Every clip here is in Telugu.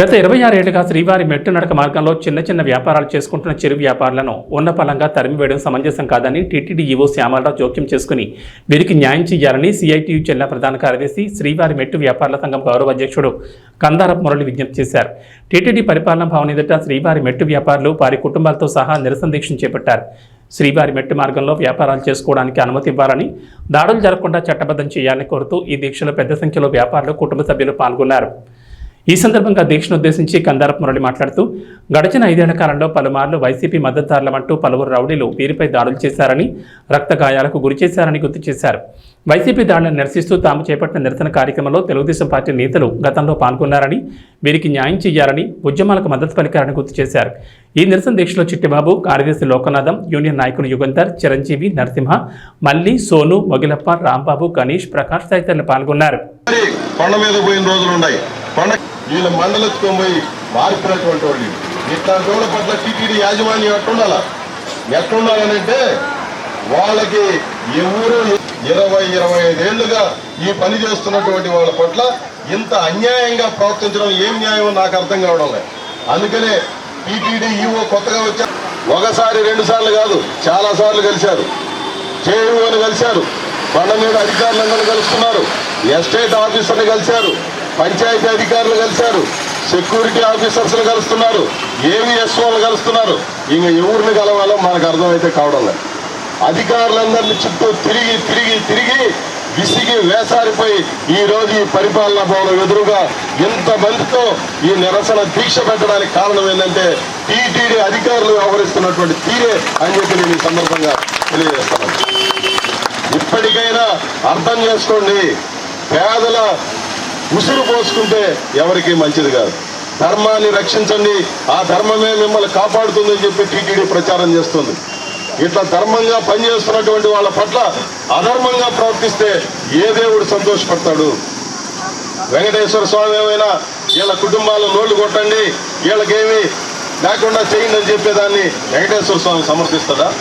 గత ఇరవై ఆరేళ్ళుగా శ్రీవారి మెట్టు నడక మార్గంలో చిన్న చిన్న వ్యాపారాలు చేసుకుంటున్న చిరు వ్యాపారులను ఉన్నపలంగా తరిమివేయడం సమంజసం కాదని టీటీడీ ఈవో శ్యామలరావు జోక్యం చేసుకుని వీరికి న్యాయం చేయాలని సిఐటియు జిల్లా ప్రధాన కార్యదర్శి శ్రీవారి మెట్టు వ్యాపారుల సంఘం గౌరవ అధ్యక్షుడు కందారపు మురళి విజ్ఞప్తి చేశారు. టీటీడీ పరిపాలనా భవన్ ఎదుట శ్రీవారి మెట్టు వ్యాపారులు వారి కుటుంబాలతో సహా నిరసన దీక్షను చేపట్టారు. శ్రీవారి మెట్టు మార్గంలో వ్యాపారాలు చేసుకోవడానికి అనుమతి ఇవ్వాలని దాడులు జరగకుండా చట్టబద్ధం చేయాలని కోరుతూ ఈ దీక్షలో పెద్ద సంఖ్యలో వ్యాపారులు కుటుంబ సభ్యులు పాల్గొన్నారు. ఈ సందర్భంగా దీక్షను ఉద్దేశించి కందారపు మురళి మాట్లాడుతూ గడిచిన ఐదేళ్ళ కాలంలో పలుమార్లు వైసీపీ మద్దతుదారులమంటూ పలువురు రౌడీలు వీరిపై దాడులు చేశారని రక్త గాయాలకు గురి చేశారని గుర్తు చేశారు. వైసీపీ దాడులను నిరసిస్తూ తాము చేపట్టిన నిరసన కార్యక్రమంలో తెలుగుదేశం పార్టీ నేతలు గతంలో పాల్గొన్నారని వీరికి న్యాయం చేయాలని ఉద్యమాలకు మద్దతు పలికారని గుర్తు చేశారు. ఈ నిరసన దీక్షలో చిట్టిబాబు కార్యదర్శి లోకనాథం యూనియన్ నాయకులు యుగంధర్ చిరంజీవి నరసింహ మల్లి సోను మొగిలప్ప రాంబాబు గణేష్ ప్రకాష్ తదితరులు పాల్గొన్నారు. కొండ మీద పోయిన రోజులు ఉన్నాయి వీళ్ళ మండలెత్తుకొని పోయి మారిపోయినటువంటి వాళ్ళు ఇట్లాంటి వాళ్ళ పట్ల టీటీడీ యాజమాన్యం ఎట్టుండాలా ఎట్టుండాలనంటే వాళ్ళకి ఎవరు ఇరవై ఇరవై ఐదేళ్ళుగా ఈ పని చేస్తున్నటువంటి వాళ్ళ పట్ల ఇంత అన్యాయంగా ప్రవర్తించడం ఏం న్యాయం నాకు అర్థం కావడం లేదు. అందుకనే టీటీడీ ఈవో కొత్తగా వచ్చా ఒకసారి రెండు సార్లు కాదు చాలా సార్లు కలిశారు. జేఈఓని కలిశారు. బండ మీద అధికారులందరూ కలుస్తున్నారు. ఎస్టేట్ ఆఫీసర్ని కలిశారు. పంచాయతీ అధికారులు కలిశారు. సెక్యూరిటీ ఆఫీసర్స్లు కలుస్తున్నారు. ఏవిఎస్ఓలు కలుస్తున్నారు. ఇంక ఎవరిని కలవాలో మనకు అర్థమైతే కావడం లేదు. అధికారులందరినీ చుట్టూ తిరిగి తిరిగి తిరిగి విసిగి వేసారిపోయి ఈ రోజు ఈ పరిపాలనా భవనం ఎదురుగా ఎంతమందితో ఈ నిరసన దీక్ష పెట్టడానికి కారణం ఏంటంటే టీటీడీ అధికారులు వ్యవహరిస్తున్నటువంటి తీరే అని చెప్పి నేను ఈ సందర్భంగా తెలియజేస్తున్నాను. ఇప్పటికైనా అర్థం చేసుకోండి. పేదల ఉసురు పోసుకుంటే ఎవరికి మంచిది కాదు. ధర్మాన్ని రక్షించండి. ఆ ధర్మమే మిమ్మల్ని కాపాడుతుందని చెప్పి టీటీడీ ప్రచారం చేస్తుంది. ఇట్లా ధర్మంగా పనిచేస్తున్నటువంటి వాళ్ళ పట్ల అధర్మంగా ప్రవర్తిస్తే ఏ దేవుడు సంతోషపడతాడు? వెంకటేశ్వర స్వామి ఏమైనా వీళ్ళ కుటుంబాలు నోళ్ళు కొట్టండి వీళ్ళకేమి లేకుండా చేయండి అని చెప్పేదాన్ని వెంకటేశ్వర స్వామి సమర్థిస్తుందా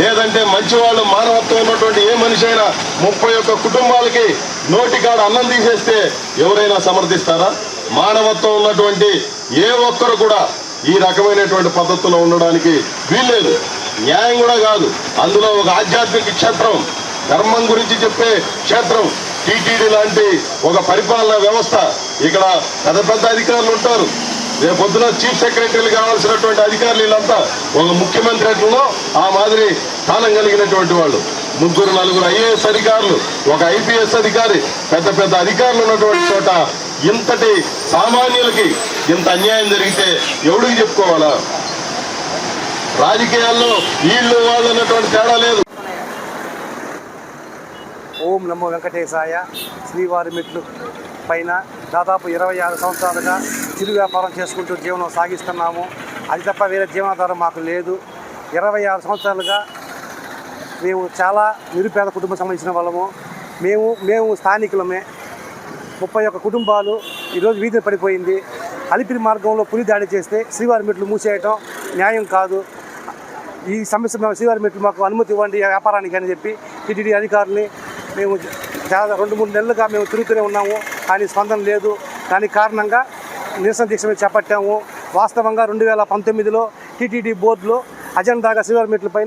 లేదంటే మంచి వాళ్ళు మానవత్వం ఉన్నటువంటి ఏ మనిషి అయినా ముప్పై ఒక్క కుటుంబాలకి నోటికాడ అన్నం తీసేస్తే ఎవరైనా సమర్థిస్తారా? మానవత్వం ఉన్నటువంటి ఏ ఒక్కరు కూడా ఈ రకమైనటువంటి పద్ధతుల్లో ఉండడానికి వీల్లేదు. న్యాయం కూడా కాదు. అందులో ఒక ఆధ్యాత్మిక క్షేత్రం ధర్మం గురించి చెప్పే క్షేత్రం టీటీడీ లాంటి ఒక పరిపాలనా వ్యవస్థ. ఇక్కడ పెద్ద పెద్ద అధికారులు ఉంటారు. రేపు పొద్దున చీఫ్ సెక్రటరీలు కావాల్సినటువంటి అధికారులు వీళ్ళంతా ఒక ముఖ్యమంత్రి ఆ మాదిరి స్థానం కలిగినటువంటి వాళ్ళు. ముగ్గురు నలుగురు ఐఏఎస్ అధికారులు ఒక ఐపీఎస్ అధికారి పెద్ద పెద్ద అధికారులు ఉన్నటువంటి చోట ఇంతటి సామాన్యులకి ఇంత అన్యాయం జరిగితే ఎవడికి చెప్పుకోవాలా? రాజకీయాల్లో వీళ్ళు వాళ్ళు అన్నటువంటి తేడా లేదు. ఓం నమో వెంకటేశాయ. శ్రీవారి మెట్లు పైన దాదాపు ఇరవై ఆరు సంవత్సరాలుగా చిరు వ్యాపారం చేసుకుంటూ జీవనం సాగిస్తున్నాము. అది తప్ప వేరే జీవనాధారం మాకు లేదు. ఇరవై ఆరు సంవత్సరాలుగా మేము చాలా నిరుపేద కుటుంబం సంబంధించిన వాళ్ళము. మేము మేము స్థానికులమే. ముప్పై ఒక్క కుటుంబాలు ఈరోజు వీధిని పడిపోయింది. అలిపిరి మార్గంలో పులి దాడి చేస్తే శ్రీవారి మెట్లు మూసేయటం న్యాయం కాదు. ఈ సమస్య మేము శ్రీవారి మెట్లు మాకు అనుమతి ఇవ్వండి వ్యాపారానికి అని చెప్పి టీటీడీ అధికారులని మేము చాలా రెండు మూడు నెలలుగా మేము తిరుగుతూనే ఉన్నాము. కానీ స్పందన లేదు. దాని కారణంగా నిరసన దీక్ష మేము చేపట్టాము. వాస్తవంగా రెండు వేల పంతొమ్మిదిలో టీటీడీ బోర్డులో అజెండాగా శ్రీవారి మెట్లపై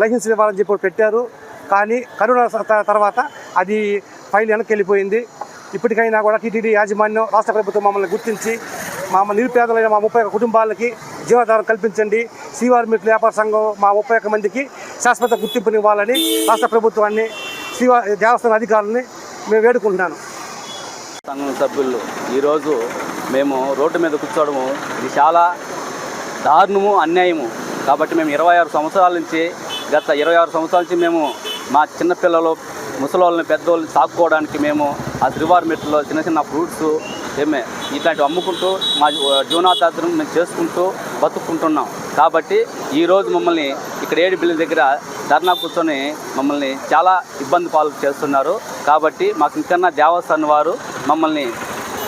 లైసెన్స్ ఇవ్వాలని చెప్పి పెట్టారు. కానీ కరోనా తర్వాత అది ఫైల్ వెనక్కి వెళ్ళిపోయింది. ఇప్పటికైనా కూడా టీటీడీ యాజమాన్యం రాష్ట్ర ప్రభుత్వం మమ్మల్ని గుర్తించి మా నిరుపేదలైన మా ముప్పై కుటుంబాలకి జీవనాధారం కల్పించండి. శ్రీవారి వ్యాపార సంఘం మా ముప్పై మందికి శాశ్వత గుర్తింపునివ్వాలని రాష్ట్ర ప్రభుత్వాన్ని శ్రీవా దేవస్థాన అధికారులని మేము వేడుకుంటున్నాను. సంఘం సభ్యులు ఈరోజు మేము రోడ్డు మీద కూర్చోవడము ఇది చాలా దారుణము అన్యాయము. కాబట్టి మేము ఇరవై ఆరు సంవత్సరాల నుంచి గత ఇరవై ఆరు సంవత్సరాల నుంచి మేము మా చిన్నపిల్లలు ముసలోళ్ళని పెద్దోళ్ళని సాకుకోవడానికి మేము ఆ శ్రీవారి మెట్లో చిన్న చిన్న ఫ్రూట్స్ ఏమే ఇట్లాంటివి అమ్ముకుంటూ మా జీవనాధారం మేము చేసుకుంటూ బతుక్కుంటున్నాం. కాబట్టి ఈరోజు మమ్మల్ని ఇక్కడ ఏడు బిల్లు దగ్గర ధర్నా కూర్చొని మమ్మల్ని చాలా ఇబ్బంది పాలు చేస్తున్నారు. కాబట్టి మాకు ఇంకన్నా దేవస్థానం వారు మమ్మల్ని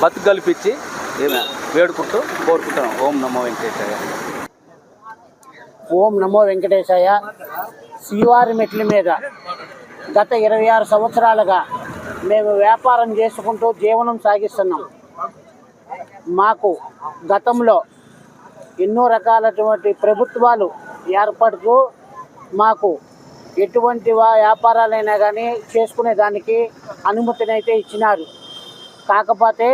బతుకల్పించి ఏమే వేడుకుంటూ కోరుకుంటున్నాం. ఓం నమో వెంకటేశ్వర ఓం నమో వెంకటేశాయ. శ్రీవారి మెట్ల మీద గత ఇరవై ఆరు సంవత్సరాలుగా మేము వ్యాపారం చేసుకుంటూ జీవనం సాగిస్తున్నాం. మాకు గతంలో ఎన్నో రకాలటువంటి ప్రభుత్వాలు ఏర్పడుతూ మాకు ఎటువంటి వ్యాపారాలైనా కానీ చేసుకునే దానికి అనుమతినైతే ఇచ్చినారు. కాకపోతే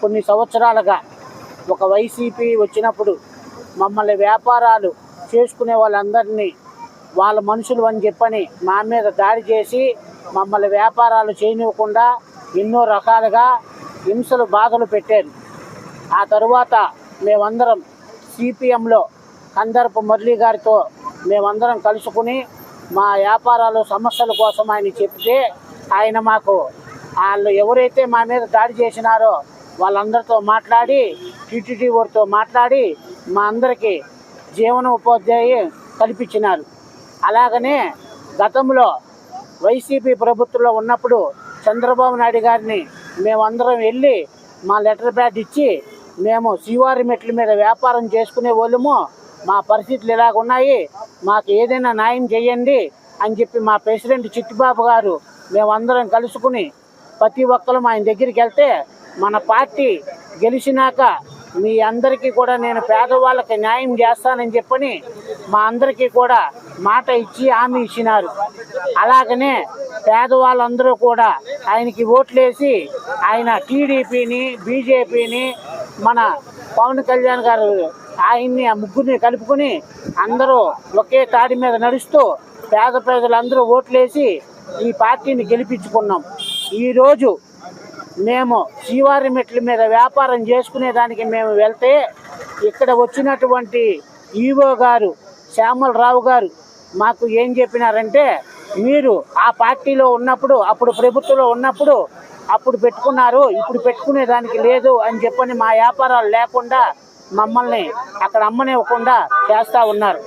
కొన్ని సంవత్సరాలుగా ఒక వైసీపీ వచ్చినప్పుడు మమ్మల్ని వ్యాపారాలు చేసుకునే వాళ్ళందరినీ వాళ్ళ మనుషులు అని చెప్పని మా మీద దాడి చేసి మమ్మల్ని వ్యాపారాలు చేయనివ్వకుండా ఎన్నో రకాలుగా హింసలు బాధలు పెట్టారు. ఆ తరువాత మేమందరం సిపిఎంలో కందరపు మురళీ గారితో మేమందరం కలుసుకుని మా వ్యాపారాలు సమస్యల కోసం ఆయన చెప్తే ఆయన మాకు వాళ్ళు ఎవరైతే మా మీద దాడి చేసినారో వాళ్ళందరితో మాట్లాడి టీటీడీ వారితో మాట్లాడి మా అందరికీ జీవన ఉపాధ్యాయు కల్పించినారు. అలాగనే గతంలో వైసీపీ ప్రభుత్వంలో ఉన్నప్పుడు చంద్రబాబు నాయుడు గారిని మేమందరం వెళ్ళి మా లెటర్ ప్యాడ్ ఇచ్చి మేము శివారి మెట్ల మీద వ్యాపారం చేసుకునే వాళ్ళము. మా పరిస్థితులు ఇలాగ ఉన్నాయి మాకు ఏదైనా న్యాయం చేయండి అని చెప్పి మా ప్రెసిడెంట్ చిట్టిబాబు గారు మేమందరం కలుసుకుని ప్రతి ఒక్కరు ఆయన దగ్గరికి వెళ్తే మన పార్టీ గెలిచినాక మీ అందరికీ కూడా నేను పేదవాళ్ళకి న్యాయం చేస్తానని చెప్పని మా అందరికీ కూడా మాట ఇచ్చి హామీ ఇచ్చినారు. అలాగనే పేదవాళ్ళందరూ కూడా ఆయనకి ఓట్లేసి ఆయన టీడీపీని బీజేపీని మన పవన్ కళ్యాణ్ గారు ఆయన్ని ఆ ముగ్గురిని కలుపుకొని అందరూ ఒకే తాడి మీద నడుస్తూ పేద ప్రజలందరూ ఓట్లేసి ఈ పార్టీని గెలిపించుకున్నాం. ఈరోజు మేము శ్రీవారి మెట్ల మీద వ్యాపారం చేసుకునేదానికి మేము వెళ్తే ఇక్కడ వచ్చినటువంటి ఈవో గారు శ్యామలరావు గారు మాకు ఏం చెప్పినారంటే మీరు ఆ పార్టీలో ఉన్నప్పుడు అప్పుడు ప్రభుత్వంలో ఉన్నప్పుడు అప్పుడు పెట్టుకున్నారు ఇప్పుడు పెట్టుకునే దానికి లేదు అని చెప్పని మా వ్యాపారాలు లేకుండా మమ్మల్ని అక్కడ అమ్మనివ్వకుండా చేస్తూ ఉన్నారు.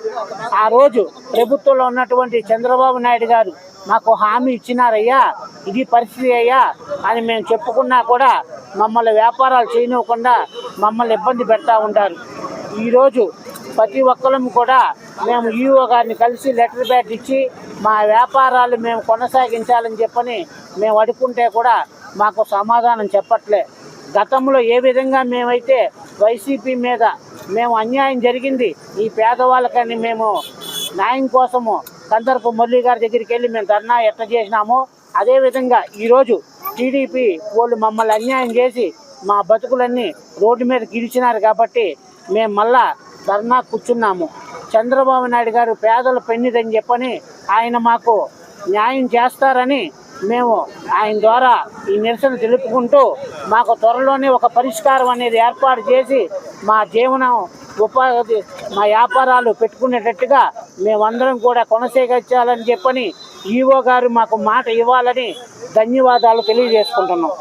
ఆ రోజు ప్రభుత్వంలో ఉన్నటువంటి చంద్రబాబు నాయుడు గారు మాకు హామీ ఇచ్చినారయ్యా ఇది పరిస్థితి అయ్యా అని మేము చెప్పుకున్నా కూడా మమ్మల్ని వ్యాపారాలు చేయనివ్వకుండా మమ్మల్ని ఇబ్బంది పెడతా ఉంటారు ఈరోజు ప్రతి ఒక్కరం కూడా మేము ఈఓ గారిని కలిసి లెటర్ బ్యాట్ ఇచ్చి మా వ్యాపారాలు మేము కొనసాగించాలని చెప్పని మేము అడుక్కుంటే కూడా మాకు సమాధానం చెప్పట్లే. గతంలో ఏ విధంగా మేమైతే వైసీపీ మీద మేము అన్యాయం జరిగింది. ఈ పేదవాళ్ళకని మేము న్యాయం కోసము కందరపు మురళి గారి దగ్గరికి వెళ్ళి మేము ధర్నా ఎట్ట చేసినామో అదేవిధంగా ఈరోజు టీడీపీ వాళ్ళు మమ్మల్ని అన్యాయం చేసి మా బతుకులన్నీ రోడ్డు మీద గిరిచినారు కాబట్టి మేము మళ్ళా ధర్నా కూర్చున్నాము. చంద్రబాబు నాయుడు గారు పేదల పెన్నిదని చెప్పని ఆయన మాకు న్యాయం చేస్తారని మేము ఆయన ద్వారా ఈ నిరసన తెలుపుకుంటూ మాకు త్వరలోనే ఒక పరిష్కారం అనేది ఏర్పాటు చేసి మా జీవనం ఉపాధి మా వ్యాపారాలు పెట్టుకునేటట్టుగా మేమందరం కూడా కొనసాగించాలని చెప్పని ఈవో గారు మాకు మాట ఇవ్వాలని ధన్యవాదాలు తెలియజేసుకుంటున్నాం.